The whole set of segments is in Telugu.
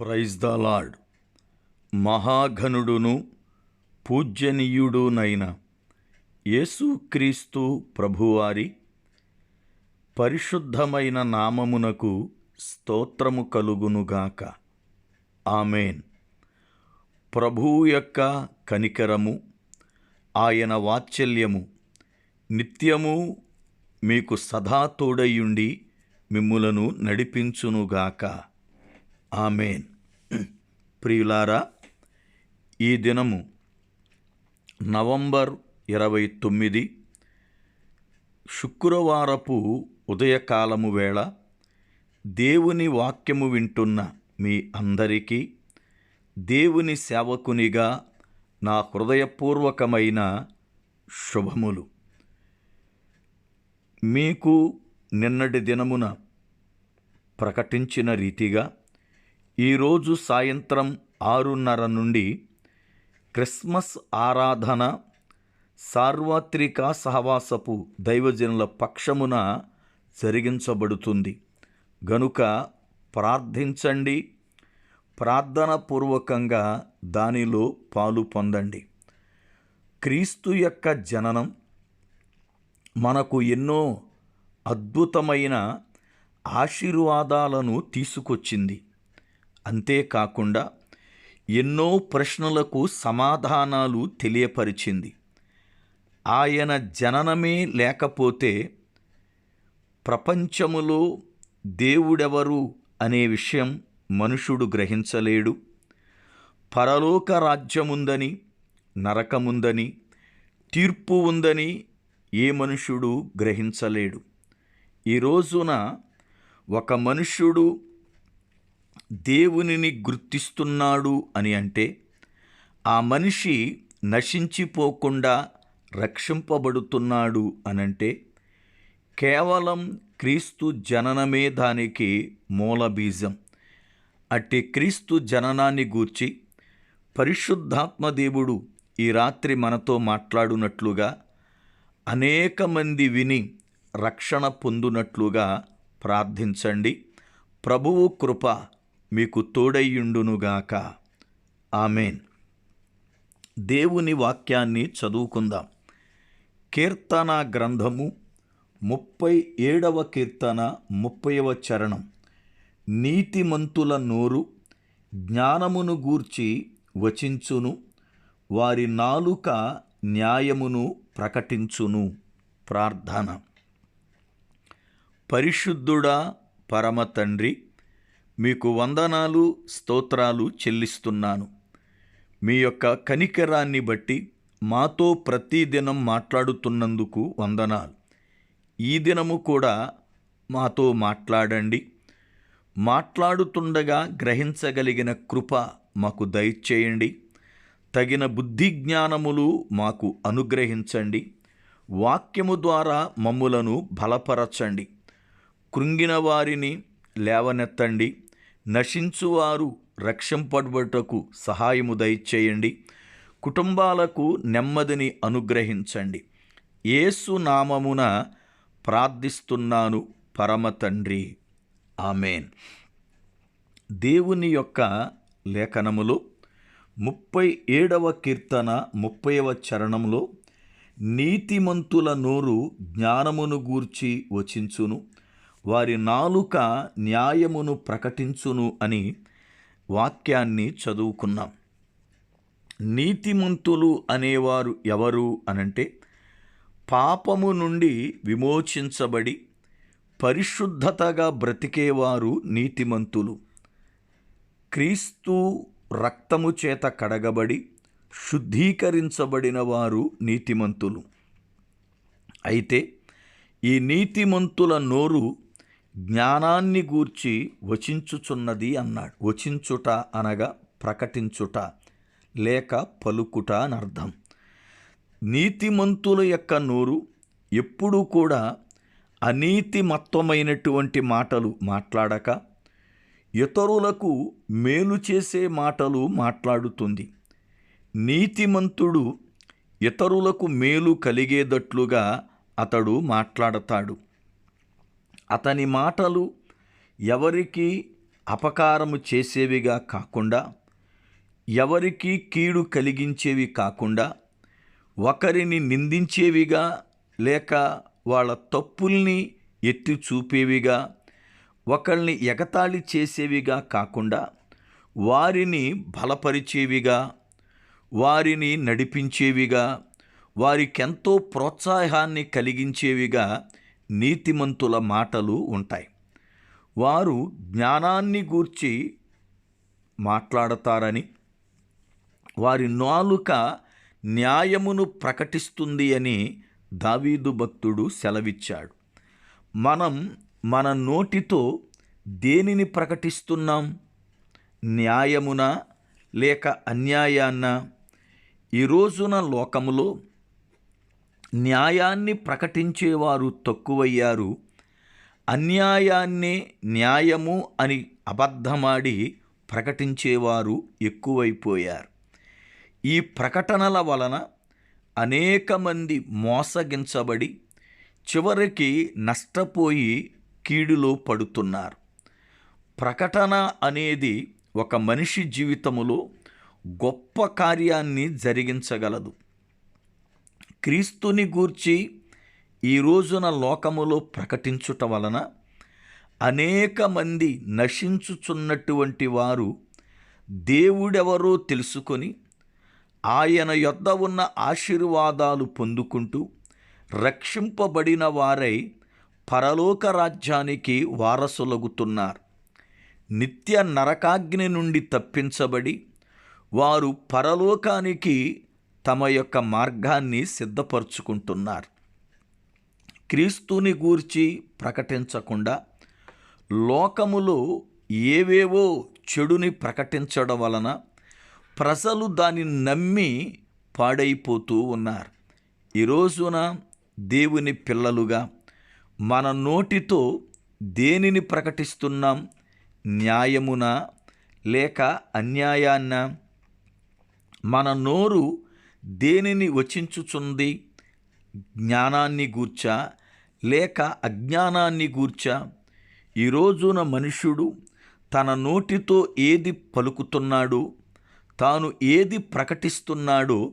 Praise the lord. మహాఘనుడును పూజ్యనీయుడునైన యేసుక్రీస్తు ప్రభువారి పరిశుద్ధమైన నామమునకు స్తోత్రము కలుగునుగాక ఆమెన్. ప్రభువు యొక్క కనికరము ఆయన వాత్సల్యము నిత్యము మీకు సదా తోడయుండి మిమ్ములను నడిపించునుగాక ఆమెన్. ప్రియులారా ఈ దినము నవంబర్ ఇరవై తొమ్మిది శుక్రవారపు ఉదయకాలము వేళ దేవుని వాక్యము వింటున్న మీ అందరికీ దేవుని సేవకునిగా నా హృదయపూర్వకమైన శుభములు. మీకు నిన్నటి దినమున ప్రకటించిన రీతిగా ఈరోజు సాయంత్రం ఆరున్నర నుండి క్రిస్మస్ ఆరాధన సార్వత్రిక సహవాసపు దైవజనుల పక్షమున జరిగించబడుతుంది. గనుక ప్రార్థించండి ప్రార్థన పూర్వకంగా దానిలో పాలు పొందండి. క్రీస్తు యొక్క జననం మనకు ఎన్నో అద్భుతమైన ఆశీర్వాదాలను తీసుకొచ్చింది. అంతేకాకుండా ఎన్నో ప్రశ్నలకు సమాధానాలు తెలియపరిచింది. ఆయన జననమే లేకపోతే ప్రపంచములో దేవుడెవరు అనే విషయం మనుషుడు గ్రహించలేడు. పరలోక రాజ్యముందని నరకముందని తీర్పు ఉందని ఏ మనుషుడు గ్రహించలేడు. ఈ రోజున ఒక మనుష్యుడు దేవునిని గుర్తిస్తున్నాడు అని అంటే ఆ మనిషి నశించిపోకుండా రక్షింపబడుతున్నాడు అనంటే కేవలం క్రీస్తు జననమే దానికి మూలబీజం. అట్టి క్రీస్తు జననాన్ని గూర్చి పరిశుద్ధాత్మ దేవుడు ఈ రాత్రి మనతో మాట్లాడునట్లుగా అనేక మంది విని రక్షణ పొందునట్లుగా ప్రార్థించండి. ప్రభువు కృప మీకు తోడయ్యుండునుగాక. ఆమెన్. దేవుని వాక్యాన్ని చదువుకుందాం. కీర్తన గ్రంథము ముప్పై ఏడవ కీర్తన ముప్పైవ చరణం. నీతిమంతుల నోరు జ్ఞానమును గూర్చి వచించును వారి నాలుక న్యాయమును ప్రకటించును. ప్రార్థన. పరిశుద్ధుడా పరమ తండ్రి మీకు వందనాలు స్తోత్రాలు చెల్లిస్తున్నాను. మీ యొక్క కనికరాన్ని బట్టి మాతో ప్రతిదినం మాట్లాడుతున్నందుకు వందనాలు. ఈ దినము కూడా మాతో మాట్లాడండి. మాట్లాడుతుండగా గ్రహించగలిగిన కృప మాకు దయచేయండి. తగిన బుద్ధి జ్ఞానములు మాకు అనుగ్రహించండి. వాక్యము ద్వారా మమ్ములను బలపరచండి. కృంగిన వారిని లేవనెత్తండి. నశించువారు రక్షింపబడుటకు సహాయము దయచేయండి. కుటుంబాలకు నెమ్మదిని అనుగ్రహించండి. యేసు నామమున ప్రార్థిస్తున్నాను పరమ తండ్రి. ఆమెన్. దేవుని యొక్క లేఖనములో ముప్పై ఏడవ కీర్తన ముప్పైవ చరణంలో నీతిమంతుల నోరు జ్ఞానమును గూర్చి వచించును. వారి నాలుక న్యాయమును ప్రకటించును అని వాక్యాన్ని చదువుకున్నాం. నీతిమంతులు అనేవారు ఎవరు అనంటే పాపము నుండి విమోచించబడి పరిశుద్ధతగా బ్రతికేవారు నీతిమంతులు. క్రీస్తు రక్తము చేత కడగబడి శుద్ధీకరించబడిన వారు నీతిమంతులు. అయితే ఈ నీతిమంతుల నోరు జ్ఞానాన్ని గూర్చి వచించుచున్నది అన్నాడు. వచించుట అనగా ప్రకటించుట లేక పలుకుట అని అర్థం. నీతిమంతుల యొక్క నోరు ఎప్పుడూ కూడా అనీతిమత్వమైనటువంటి మాటలు మాట్లాడక ఇతరులకు మేలు చేసే మాటలు మాట్లాడుతుంది. నీతిమంతుడు ఇతరులకు మేలు కలిగేటట్లుగా అతడు మాట్లాడతాడు. అతని మాటలు ఎవరికి అపకారము చేసేవిగా కాకుండా ఎవరికి కీడు కలిగించేవి కాకుండా ఒకరిని నిందించేవిగా లేక వాళ్ళ తప్పుల్ని ఎత్తి చూపేవిగా ఒకరిని ఎగతాళి చేసేవిగా కాకుండా వారిని బలపరిచేవిగా వారిని నడిపించేవిగా వారికెంతో ప్రోత్సాహాన్ని కలిగించేవిగా నీతిమంతుల మాటలు ఉంటాయి. వారు జ్ఞానాన్ని గూర్చి మాట్లాడతారని వారి నాలుక న్యాయమును ప్రకటిస్తుంది అని దావీదు భక్తుడు సెలవిచ్చాడు. మనం మన నోటితో దేనిని ప్రకటిస్తున్నాం? న్యాయమున లేక అన్యాయాన్న? ఈ రోజున లోకములో న్యాయాన్ని ప్రకటించేవారు తక్కువయ్యారు. అన్యాయాన్నే న్యాయము అని అబద్ధమాడి ప్రకటించేవారు ఎక్కువైపోయారు. ఈ ప్రకటనల వలన అనేక మంది మోసగించబడి చివరికి నష్టపోయి కీడులో పడుతున్నారు. ప్రకటన అనేది ఒక మనిషి జీవితములో గొప్ప కార్యాన్ని జరిగించగలదు. క్రీస్తుని గూర్చి ఈ రోజున లోకములో ప్రకటించుట వలన అనేక మంది నశించుచున్నటువంటి వారు దేవుడెవరో తెలుసుకొని ఆయన యొద్ద ఉన్న ఆశీర్వాదాలు పొందుకుంటూ రక్షింపబడిన వారై పరలోక రాజ్యానికి వారసులగుతున్నారు. నిత్య నరకాగ్ని నుండి తప్పించబడి వారు పరలోకానికి తమ యొక్క మార్గాన్ని సిద్ధపరుచుకుంటున్నారు. క్రీస్తుని గూర్చి ప్రకటించకుండా లోకములో ఏవేవో చెడుని ప్రకటించడం వలన ప్రజలు దానిని నమ్మి పాడైపోతూ ఉన్నారు. ఈ రోజున దేవుని పిల్లలుగా మన నోటితో దేనిని ప్రకటిస్తున్నాం? న్యాయమున? లేక అన్యాయాన్న? మన నోరు దేనిని వచించుచుంది? జ్ఞానాన్ని గూర్చా లేక అజ్ఞానాన్ని గూర్చా? ఈ రోజున మనుష్యుడు తన నోటితో ఏది పలుకుతున్నాడో? తాను ఏది ప్రకటిస్తున్నాడో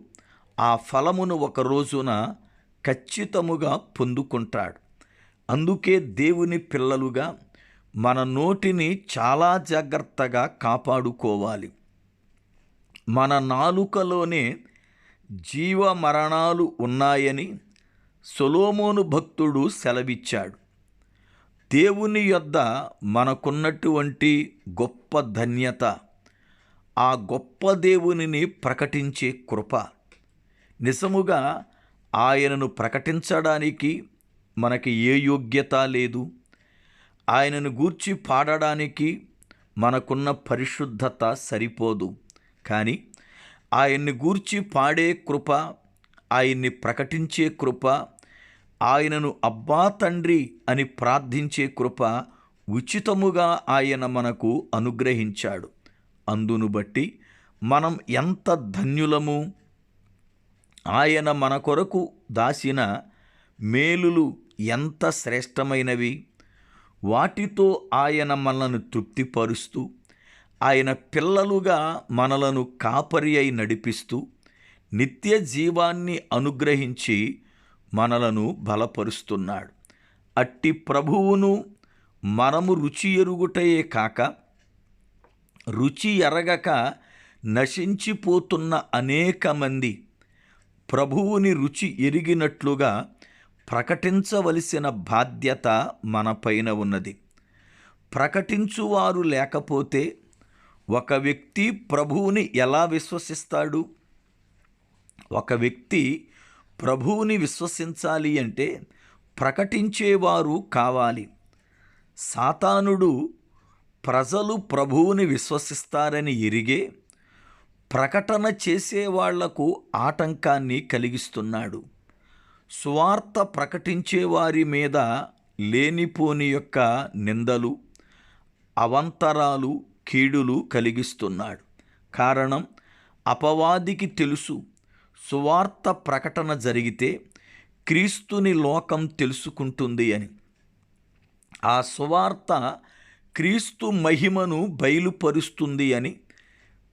ఆ ఫలమును ఒక రోజున ఖచ్చితముగా పొందుకుంటాడు. అందుకే దేవుని పిల్లలుగా మన నోటిని చాలా జాగ్రత్తగా కాపాడుకోవాలి. మన నాలుకలోనే జీవ మరణాలు ఉన్నాయని సొలోమోను భక్తుడు సెలవిచ్చాడు. దేవుని యొద్ద మనకున్నటువంటి గొప్ప ధన్యత ఆ గొప్ప దేవునిని ప్రకటించే కృప. నిజముగా ఆయనను ప్రకటించడానికి మనకి ఏ యోగ్యత లేదు. ఆయనను గూర్చి పాడడానికి మనకున్న పరిశుద్ధత సరిపోదు. కానీ ఆయన్ని గూర్చి పాడే కృప ఆయన్ని ప్రకటించే కృప ఆయనను అబ్బా తండ్రి అని ప్రార్థించే కృప ఉచితముగా ఆయన మనకు అనుగ్రహించాడు. అందును బట్టి మనం ఎంత ధన్యులము? ఆయన మన కొరకు దాసిన మేలులు ఎంత శ్రేష్టమైనవి? వాటితో ఆయన మనల్ని తృప్తిపరుస్తూ ఆయన పిల్లలుగా మనలను కాపరి అయి నడిపిస్తూ నిత్య జీవాన్ని అనుగ్రహించి మనలను బలపరుస్తున్నాడు. అట్టి ప్రభువును మనము రుచి ఎరుగుటయే కాక రుచి ఎరగక నశించిపోతున్న అనేక మంది ప్రభువుని రుచి ఎరిగినట్లుగా ప్రకటించవలసిన బాధ్యత మనపైన ఉన్నది. ప్రకటించువారు లేకపోతే ఒక వ్యక్తి ప్రభువుని ఎలా విశ్వసిస్తాడు? ఒక వ్యక్తి ప్రభువుని విశ్వసించాలి అంటే ప్రకటించేవారు కావాలి. సాతానుడు ప్రజలు ప్రభువుని విశ్వసిస్తారని ఎరిగే ప్రకటన చేసేవాళ్ళకు ఆటంకాన్ని కలిగిస్తున్నాడు. స్వార్థ ప్రకటించే వారి మీద లేనిపోని యొక్క నిందలు అవంతరాలు కీడులు కలిగిస్తున్నాడు. కారణం అపవాదికి తెలుసు. సువార్త ప్రకటన జరిగితే క్రీస్తుని లోకం తెలుసుకుంటుంది అని. ఆ సువార్త క్రీస్తు మహిమను బయలుపరుస్తుంది అని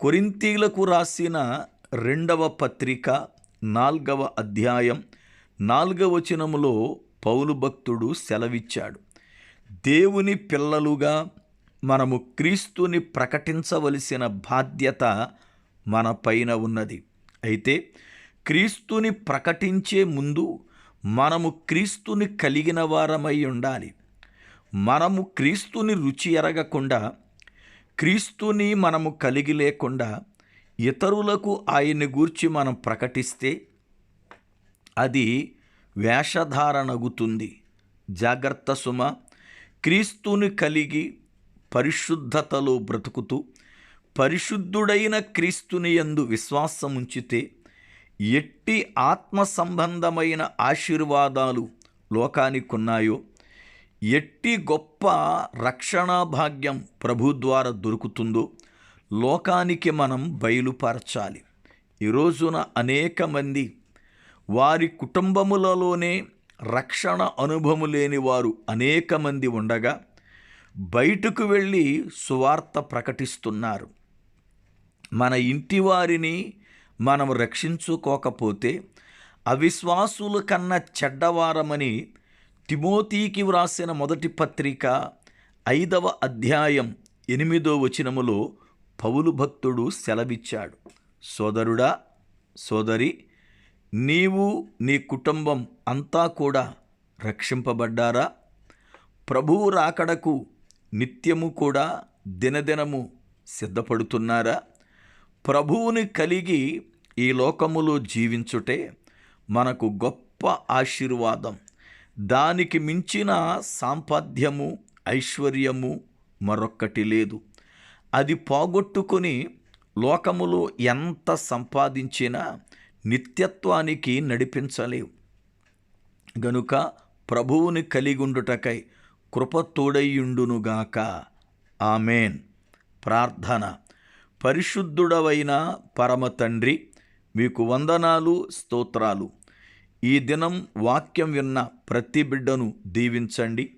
కొరింతీలకు రాసిన రెండవ పత్రిక నాల్గవ అధ్యాయం నాల్గవచనములో పౌలు భక్తుడు సెలవిచ్చాడు. దేవుని పిల్లలుగా మనము క్రీస్తుని ప్రకటించవలసిన బాధ్యత మన పైన ఉన్నది. అయితే క్రీస్తుని ప్రకటించే ముందు మనము క్రీస్తుని కలిగిన వారమై ఉండాలి. మనము క్రీస్తుని రుచి ఎరగకుండా క్రీస్తుని మనము కలిగి లేకుండా ఇతరులకు ఆయన్ని గూర్చి మనం ప్రకటిస్తే అది వేషధారణగుతుంది. జాగ్రత్త సుమ క్రీస్తుని కలిగి పరిశుద్ధతలో బ్రతుకుతూ పరిశుద్ధుడైన క్రీస్తుని యందు విశ్వాసముంచితే ఎట్టి ఆత్మ సంబంధమైన ఆశీర్వాదాలు లోకానికున్నాయో ఎట్టి గొప్ప రక్షణా భాగ్యం ప్రభు ద్వారా దొరుకుతుందో లోకానికి మనం బయలుపరచాలి. ఈ రోజున అనేక మంది వారి కుటుంబములలోనే రక్షణ అనుభవం లేని వారు అనేక మంది ఉండగా బయటకు వెళ్ళి సువార్త ప్రకటిస్తున్నారు. మన ఇంటి వారిని మనం రక్షించుకోకపోతే అవిశ్వాసుల కన్నా చెడ్డవారమని తిమోతీకి వ్రాసిన మొదటి పత్రిక ఐదవ అధ్యాయం ఎనిమిదో వచనములో పౌలు భక్తుడు సెలవిచ్చాడు. సోదరుడా సోదరి నీవు నీ కుటుంబం అంతా కూడా రక్షింపబడ్డారా? ప్రభువు రాకడకు నిత్యము కూడా దినదినము సిద్ధపడుతున్నారా? ప్రభువుని కలిగి ఈ లోకములో జీవించుటే మనకు గొప్ప ఆశీర్వాదం. దానికి మించిన సాంపాద్యము ఐశ్వర్యము మరొక్కటి లేదు. అది పోగొట్టుకొని లోకములో ఎంత సంపాదించినా నిత్యత్వానికి నడిపించలేవు. గనుక ప్రభువుని కలిగుండుటకై కృప తోడయ్యుండునుగాక ఆమెన్. ప్రార్థన. పరిశుద్ధుడవైన పరమ తండ్రి మీకు వందనాలు స్తోత్రాలు. ఈ దినం వాక్యం విన్న ప్రతి బిడ్డను దీవించండి.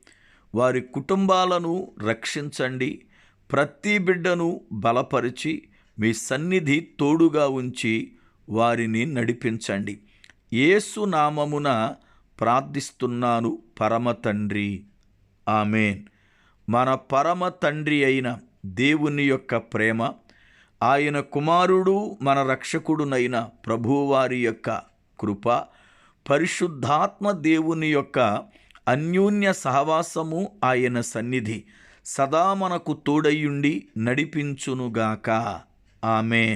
వారి కుటుంబాలను రక్షించండి. ప్రతి బిడ్డను బలపరిచి మీ సన్నిధి తోడుగా ఉంచి వారిని నడిపించండి. ఏసునామమున ప్రార్థిస్తున్నాను పరమ తండ్రి ఆమెన్. మన పరమ తండ్రి అయిన దేవుని యొక్క ప్రేమ ఆయన కుమారుడు మన రక్షకుడునైన ప్రభువారి యొక్క కృప పరిశుద్ధాత్మ దేవుని యొక్క అన్యోన్య సహవాసము ఆయన సన్నిధి సదా మనకు తోడయుండి నడిపించునుగాక. ఆమెన్.